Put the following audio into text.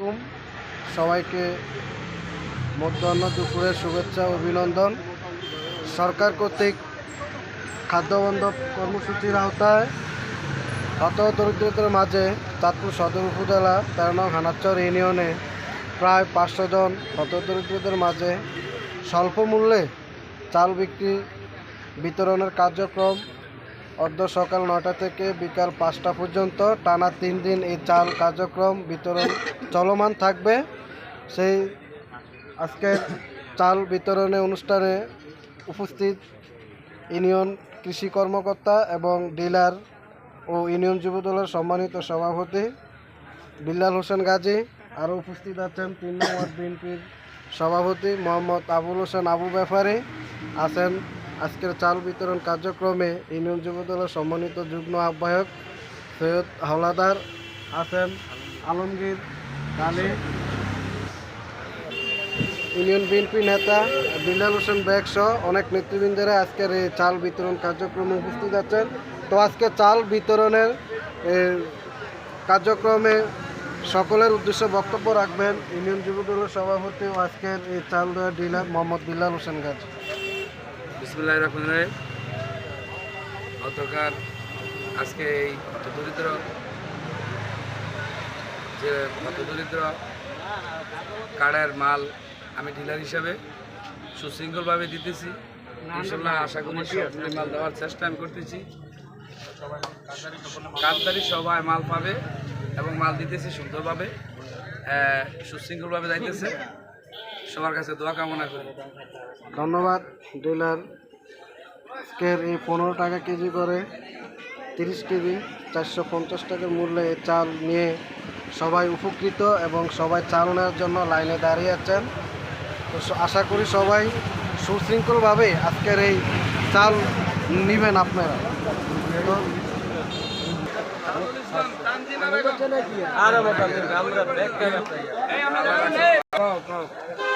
আলাইকুম। সবাইকে মধ্যাহ্ন দুপুরের শুভেচ্ছা অভিনন্দন। সরকার কর্তৃক খাদ্যবন্ধ কর্মসূচির আওতায় হত দরিদ্রদের মাঝে চাঁদপুর সদর উপজেলা তেরো নং হানাচর ইউনিয়নে প্রায় পাঁচশো জন হত দরিদ্রদের মাঝে স্বল্প মূল্যে চাল বিক্রি বিতরণের কার্যক্রম অর্ধ সকাল নয়টা থেকে বিকাল পাঁচটা পর্যন্ত টানা তিন দিন এই চাল কার্যক্রম বিতরণ চলমান থাকবে। সেই আজকের চাল বিতরণে অনুষ্ঠানে উপস্থিত ইউনিয়ন কৃষি কর্মকর্তা এবং ডিলার ও ইউনিয়ন যুবদলের সম্মানিত সভাপতি বিল্লাল হোসেন গাজী, আরও উপস্থিত আছেন তিন নম্বর বিএনপির সভাপতি মোহাম্মদ আবুল হোসেন আবু ব্যাপারী, আছেন আজকের চাল বিতরণ কার্যক্রমে ইউনিয়ন যুবদলের সম্মানিত যুগ্ম আহ্বায়ক সৈয়দ হাওলাদার আছেন আলমগীর, কালী, ইউনিয়ন বিএনপি নেতা বিল্লাল হোসেন ব্যাগ সহ অনেক নেতৃবৃন্দেরা আজকের এই চাল বিতরণ কার্যক্রমে উপস্থিত আছেন। তো আজকে চাল বিতরণের কার্যক্রমে সকলের উদ্দেশ্যে বক্তব্য রাখবেন ইউনিয়ন যুবদলের সভাপতি ও আজকের এই চাল দেওয়া ডিলার মোহাম্মদ বিল্লাল হোসেন গাজী। বিসমুল্লাহ রহমান রহিম। গতকাল আজকে এই হত দরিদ্র যে হত দরিদ্র কার্ডের মাল আমি ডিলার হিসাবে সুশৃঙ্খলভাবে দিতেছি। ইনশাল্লাহ আশা করি সবগুলি মাল দেওয়ার চেষ্টা আমি করতেছি। কাজদারি সবাই মাল পাবে এবং মাল দিতেছি সুন্দরভাবে সুশৃঙ্খলভাবে যাইতেছে। সবার কাছে দোয়া কামনা করি। ধন্যবাদ। ডিলার আজকের এই পনেরো টাকা কেজি করে তিরিশ কেজি চারশো পঞ্চাশ টাকার মূল্যে এই চাল নিয়ে সবাই উপকৃত এবং সবাই চাল নেওয়ার জন্য লাইনে দাঁড়িয়ে আছেন। তো আশা করি সবাই সুশৃঙ্খলভাবে আজকের এই চাল নেবেন আপনারা। কও।